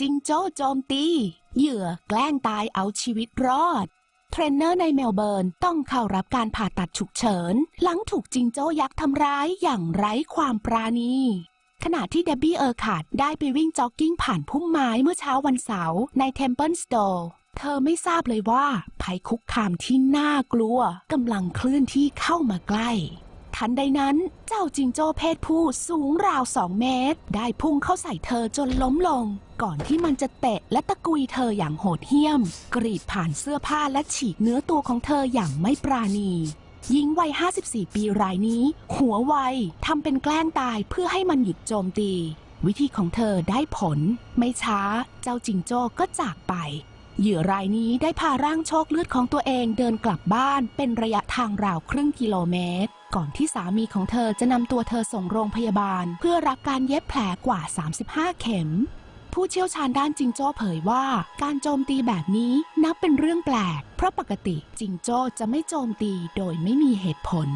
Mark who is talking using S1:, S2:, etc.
S1: จิงโจ้โจมตี เหยื่อแกล้งตายเอาชีวิตรอด เทรนเนอร์ในเมลเบิร์นต้องเข้ารับการผ่าตัดฉุกเฉิน หลังถูกจิงโจ้ยักษ์ทำร้ายอย่างไร้ความปราณีขณะที่เดบบี้เออร์ขาดได้ไปวิ่งจ็อกกิ้งผ่านพุ่มไม้เมื่อเช้าวันเสาร์ในเทมเพิลสโตร์เธอไม่ทราบเลยว่าภัยคุกคามที่น่ากลัวกำลังเคลื่อนที่เข้ามาใกล้ ทันใดนั้น เจ้าจิงโจ้เพศผู้สูงราวสองเมตร ได้พุ่งเข้าใส่เธอจนล้มลง ก่อนที่มันจะเตะและตะกุยเธออย่างโหดเหี้ยม กรีดผ่านเสื้อผ้าและฉีกเนื้อตัวของเธออย่างไม่ปราณีหญิงวัย 54 ปีรายนี้ หัวไวทำเป็นแกล้งตายเพื่อให้มันหยุดโจมตี วิธีของเธอได้ผล ไม่ช้า เจ้าจิงโจ้ก็จากไป เหยื่อรายนี้ได้พาร่างโชคเลือดของตัวเองเดินกลับบ้านเป็นระยะทางราวครึ่งกิโลเมตร ก่อนที่สามีของเธอจะนำตัวเธอส่งโรงพยาบาล เพื่อรับการเย็บแผลกว่า 35 เข็ม ผู้เชี่ยวชาญด้านจิงโจ้เผยว่า การโจมตีแบบนี้นับเป็นเรื่องแปลก เพราะปกติจิงโจ้จะไม่โจมตีโดยไม่มีเหตุผล